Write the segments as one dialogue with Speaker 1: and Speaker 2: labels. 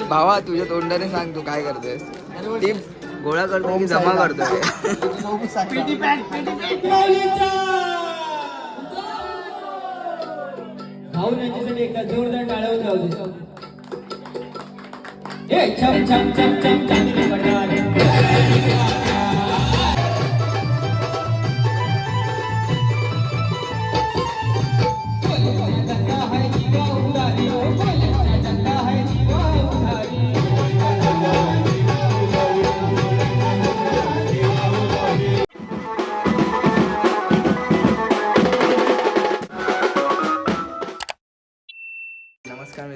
Speaker 1: भावा तुझ्या तोंडाने सांग तू काय करतोयस ती गोळा करतो की जमा करतोय
Speaker 2: भाऊ यांच्यासाठी एका जोरदार टाळ्या जाऊ दे ए छम छम छम छम चांदणी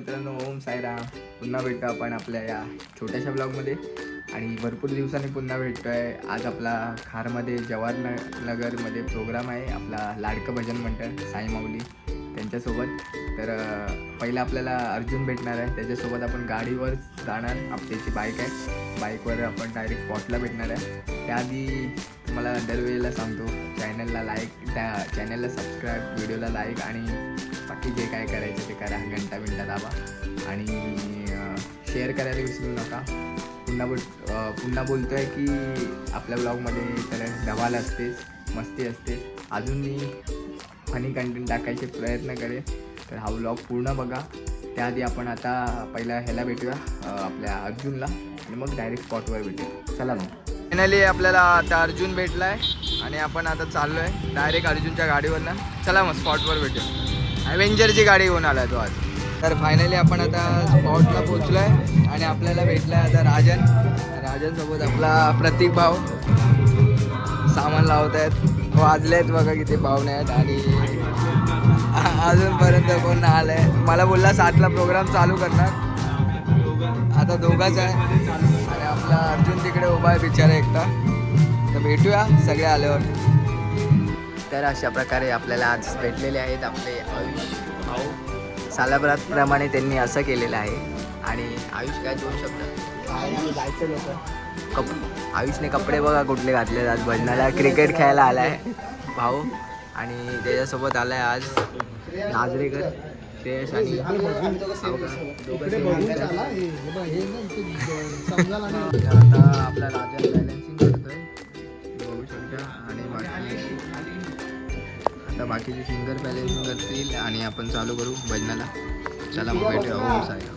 Speaker 1: मित्रांनो ओम सायराम पुन्हा भेटतो आपण आपल्या या छोट्याशा ब्लॉगमध्ये. आणि भरपूर दिवसांनी पुन्हा भेटतो आहे आज आपला खारमध्ये जवाहर न नगरमध्ये प्रोग्राम आहे. आपला लाडकं भजन मंडळ साई माऊली त्यांच्यासोबत. तर पहिलं पहिला आपल्याला अर्जुन भेटणार आहे. त्याच्यासोबत आपण गाडीवर जाणार. आपल्याची बाईक आहे. बाईकवर आपण डायरेक्ट स्पॉटला भेटणार आहे. त्याआधी तुम्हाला दरवेळेला सांगतो चॅनलला लाईक त्या चॅनलला सबस्क्राईब व्हिडिओला लाईक आणि बाकी जे काय करायचं ते करा. घंटा बिंटा दाबा. आणि शेअर करायला विसरू नका. पुन्हा बोल पुन्हा बोलतो आहे की आपल्या ब्लॉगमध्ये तर धमाल असतेच मस्ती असते अजून मी फनी कंटेंट टाकायचे प्रयत्न करेन. तर हा ब्लॉग पूर्ण बघा. त्याआधी आपण आता पहिला ह्याला भेटूया आपल्या अर्जुनला. आणि मग डायरेक्ट स्पॉटवर भेटूया. चला मग. फायनली आपल्याला आता अर्जुन भेटला आहे आणि आपण आता चाललो आहे डायरेक्ट अर्जुनच्या गाडीवरनं. चला मग स्पॉटवर भेटूया. ॲव्हेंजरची गाडी घेऊन आला तो आज. तर फायनली आपण आता स्पॉटला पोचलो आहे आणि आपल्याला भेटला आहे आता राजन. राजनसोबत आपला प्रतीक भाऊ. सामान लावत आहेत वाजले आहेत बघा किती पाहुणे आहेत आणि अजूनपर्यंत कोण नाही आलं आहे मला बोलला सातला प्रोग्राम चालू करणार. आता दोघाच आहे. आणि आपला अर्जुन तिकडे उभा आहे बिचारा एकटा. तर भेटूया सगळे आल्यावर. तर अशा प्रकारे आपल्याला आज भेटलेले आहेत आपले आयुष भाऊ. सालाभराप्रमाणे त्यांनी असं केलेलं आहे. आणि आयुष काय दोन शब्द? जायचं लोक. कप आयुषने कपडे बघा कुठले घातले आज. भजनाला क्रिकेट खेळायला आलाय भाऊ. आणि त्याच्यासोबत आलाय आज नाजरेकर श्रेयस आणि आता आपला राजा आता बाकीचे सिंगर बॅलन्सिंग करतील आणि आपण चालू करू भजनाला. चला मग भेटूया. ओम साईराम.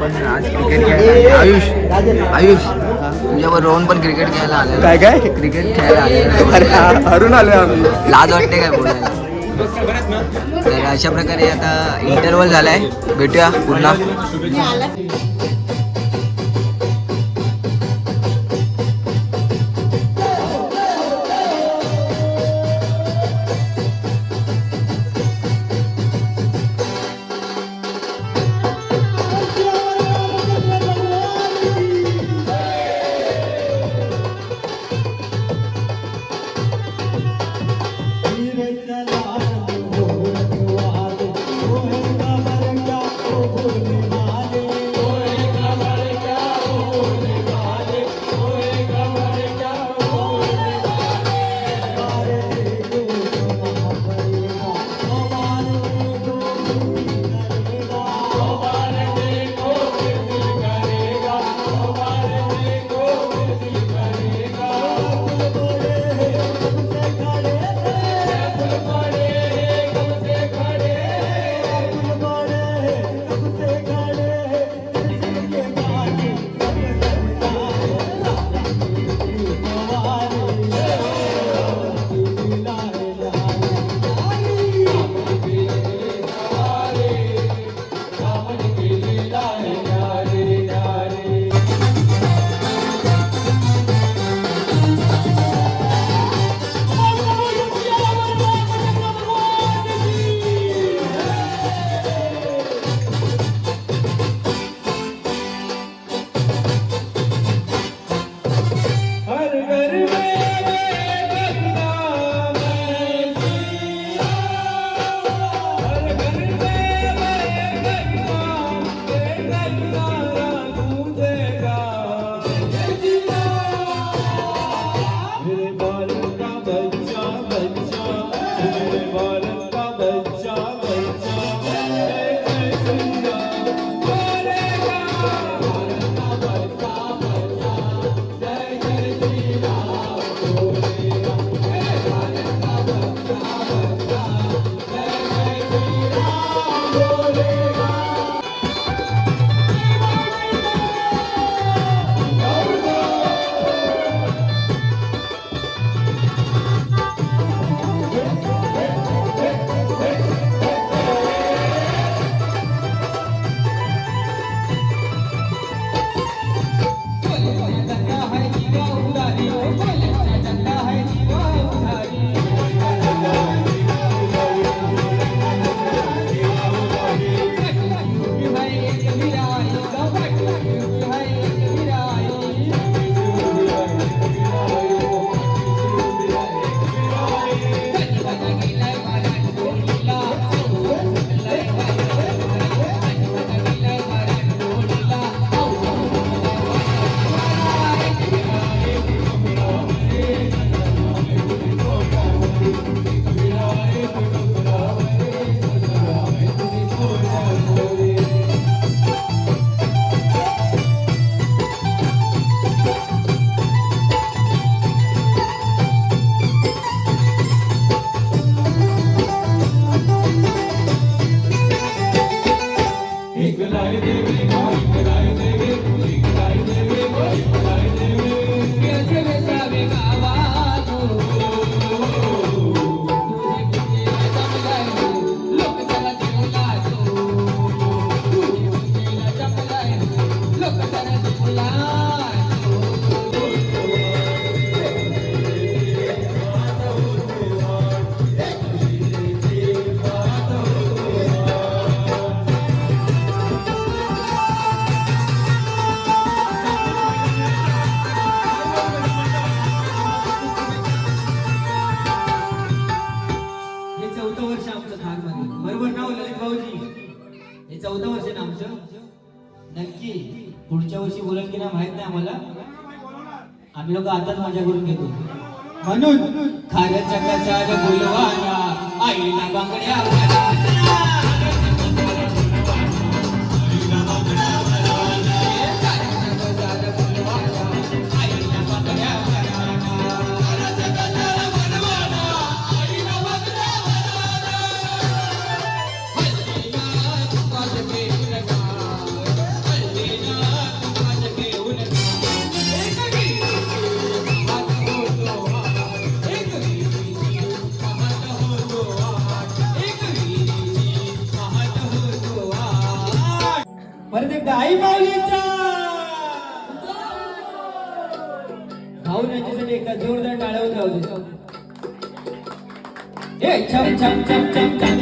Speaker 1: पण आज क्रिकेट खेळायला आयुष आयुष तुझ्यावर रोहन पण क्रिकेट खेळायला आले
Speaker 3: काय काय
Speaker 1: क्रिकेट खेळायला आले
Speaker 3: अरे हरून आलोय आम्ही.
Speaker 1: लाज वाटते काय बोलायला? तर अशा प्रकारे आता इंटरव्हल झालाय. भेटूया पुन्हा.
Speaker 2: आमचं खानमध्ये बरोबर नाव ललित भाऊजी. हे चौदा वर्ष ना आमचं. नक्की. पुढच्या वर्षी बोलत की नाही माहीत नाही आम्हाला. आम्ही लोक आताच मजा करून घेतो. म्हणून खाऱ्याच्या कसाला बोलवाना आईला बांगड्या आई माऊलीचा भाऊ यांच्यासाठी एका जोरदार टाळ्यावर जाऊ दे ए छम छम छम छम छम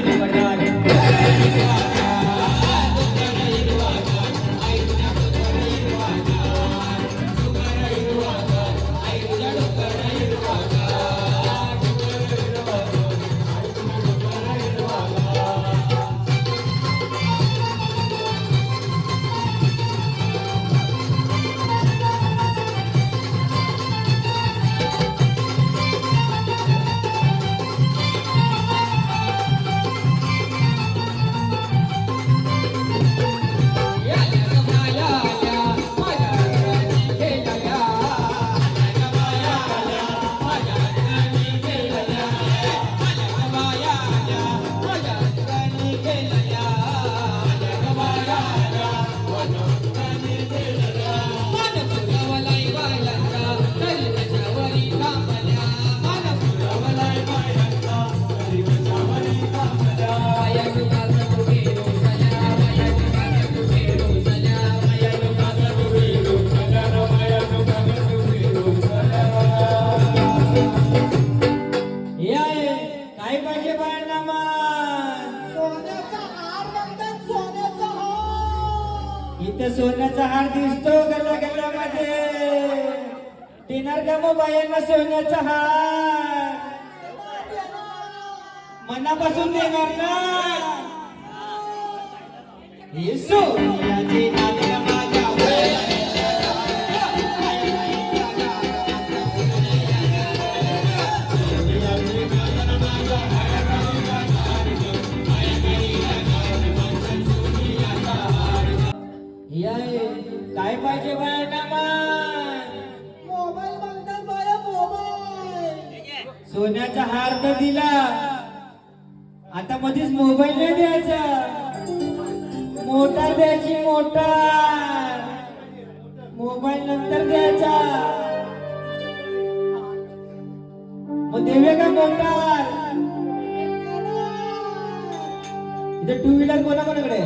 Speaker 2: बायांना सोन्याचा हार. मनापासून देणार ना. हे मध्येच मोबाईल नाही द्यायचा. मोटार द्यायची मोटार. मोबाईल नंतर द्यायचा. मग देऊया का मोटार? इथे टू व्हीलर कोणा कोणाकडे?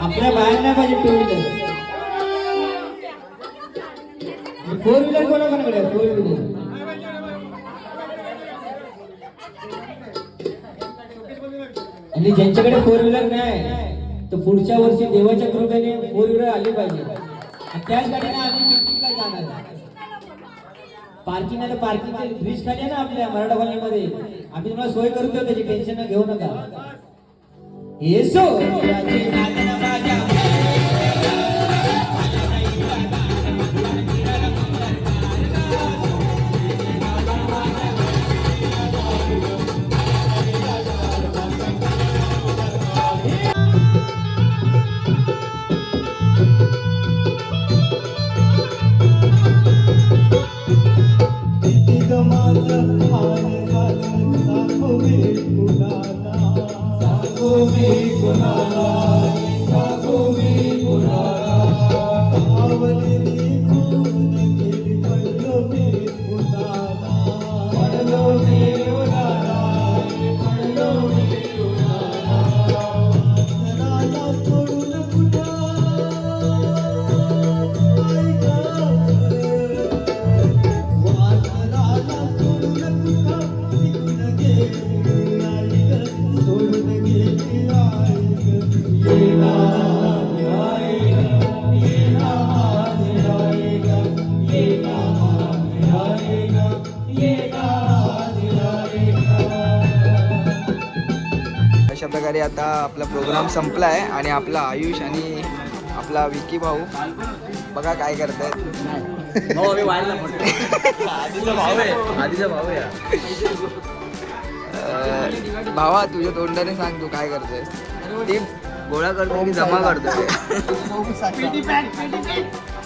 Speaker 2: आपल्या बाहेर नाही पाहिजे टू व्हीलर फोर व्हीलर कोणा कोणाकडे फोर व्हीलर आणि ज्यांच्याकडे फोर व्हीलर नाही तर पुढच्या वर्षी देवाच्या कृपेने फोर व्हीलर आली पाहिजे. त्याच गाडीने आम्ही पिकनिकला जाणार. पार्किंग पार्किंग ब्रिज खाली आहे ना आपल्या मराठा कॉलनीमध्ये आम्ही तुम्हाला सोय करून देऊ त्याची टेन्शन घेऊ नका. येसो.
Speaker 1: प्रोग्राम संपला आहे आणि आपला आयुष आणि आपला विकी भाऊ बघा काय करतायत.
Speaker 2: हो मी वाढला आधीचा भाऊ आहे. आधीचा भाऊ आहे
Speaker 1: अं, भावा तुझ्या तोंडाने सांग तू काय करतोय ती गोळा करतो की जमा करतोय?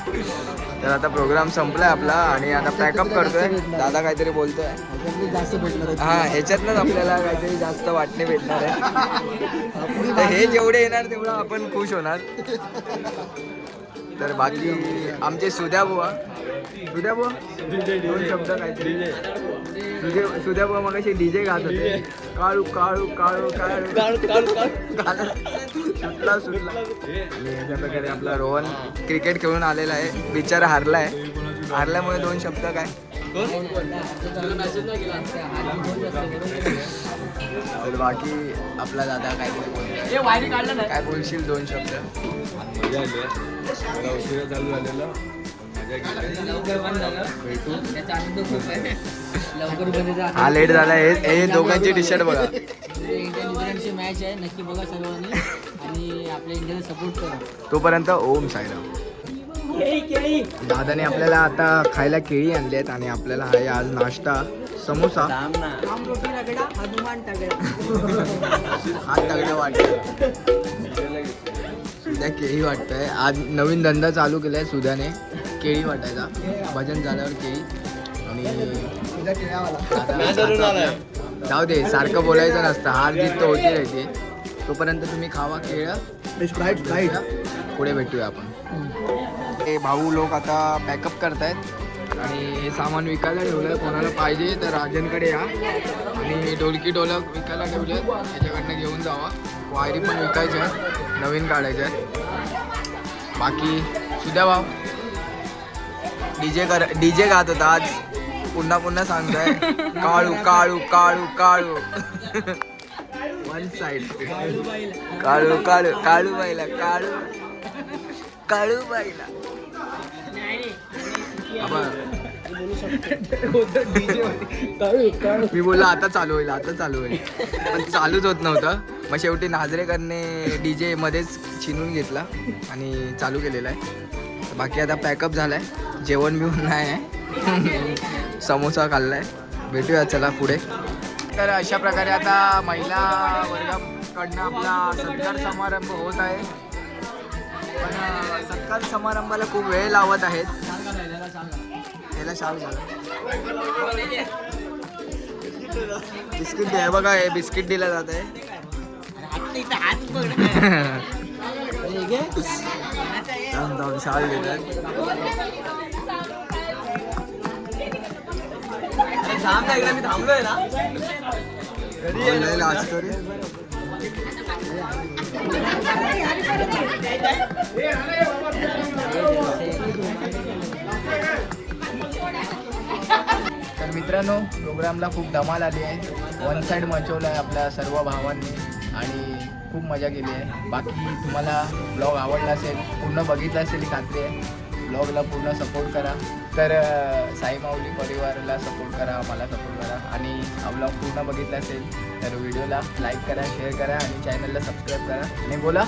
Speaker 1: तर आता प्रोग्राम संपलाय आपला आणि आता पॅकअप करतोय. दादा काहीतरी बोलतोय. हा ह्याच्यातनंच आपल्याला काहीतरी जास्त वाटणे भेटणार आहे. तर हे जेवढे येणार तेवढं आपण खुश होणार. तर बाकी आमचे सुद्या बुवा. सुद्या बुवा? दोन शब्द काहीतरी. सुद्या सुद्या बुवा मग डीजे गात होते. काळू काळू काळू काळू. सुटला सुटला. आणि अशा प्रकारे आपला रोहन क्रिकेट खेळून आलेला आहे. बिचारा हारलाय. हारल्यामुळे दोन शब्द काय? तर बाकी आपला दादा काय? काय बोलशील दोन शब्द?
Speaker 4: मजा आली मला उशिरा चालू झालेला. मजा भेटू.
Speaker 1: हा लेट झाला. हे हे दोघांची टी शर्ट बघा
Speaker 5: इंडिया मॅच आहे. नक्की बघा सर्वांनी. आणि आपल्या इंडियाला सपोर्ट करा.
Speaker 1: तोपर्यंत ओम साईराम. दादाने आपल्याला आता खायला केळी आणली आहेत आणि आपल्याला आहे आज नाश्ता. समोसा. हात तगडे. वाटत सुद्धा केळी वाटतंय. आज नवीन धंदा चालू केलाय सुद्याने केळी वाटायचा भजन झाल्यावर केळी. आणि जाऊ दे सारखं बोलायचं नसतं. हार जीत तर होती राहते तोपर्यंत तुम्ही खावा केळं. पुढे भेटूया आपण. हे भाऊ लोक आता पॅकअप करतायत. आणि हे सामान विकायला ठेवलं कोणाला पाहिजे तर राजनकडे या. आणि ढोलकी ढोलक विकायला ठेवले त्याच्याकडनं घेऊन जावा. वायरी पण विकायच्या आहेत नवीन काढायच्या आहेत बाकी सुद्या भाऊ. डीजे कर डीजे गात होता आज. पुन्हा पुन्हा सांगताय. काळू काळू काळू काळू. वन साइड काळू काळू काळू बाईला काळू. काळू बाईला. मी बोललो आता चालू होईल आता चालू होईल. पण चालूच होत नव्हतं. मग शेवटी नाजरेकरने डी जे मध्येच छिनून घेतला आणि चालू केलेला आहे. बाकी आता पॅकअप झालाय. जेवण बिवण नाही आहे. समोसा खाल्लाय. भेटूया चला पुढे. तर अशा प्रकारे आता महिला वर्गाकडनं आपला सत्कार समारंभ होत आहे. पण सत्कार समारंभाला खूप वेळ लावत आहेत. शाल झाला बिस्किट द्या बघा हे। बिस्किट दिलं जात आहे जाऊन जाऊन शाल देतात
Speaker 2: मी थांबलोय ना?
Speaker 1: बोलायला रे तर मित्रांनो प्रोग्रामला खूप धमाल आली आहे. वन साईड मचवला आहे आपल्या सर्व भावांनी आणि खूप मजा केली आहे. बाकी तुम्हाला ब्लॉग आवडला असेल पूर्ण बघितला असेल ही खात्री आहे ब्लॉगला पूर्ण सपोर्ट करा. तर साई माऊली परिवाराला सपोर्ट करा मला सपोर्ट करा. आणि हा ब्लॉग पूर्ण बघितला असेल तर व्हिडिओला लाईक करा शेअर करा आणि चॅनलला सबस्क्राईब करा. आणि बोला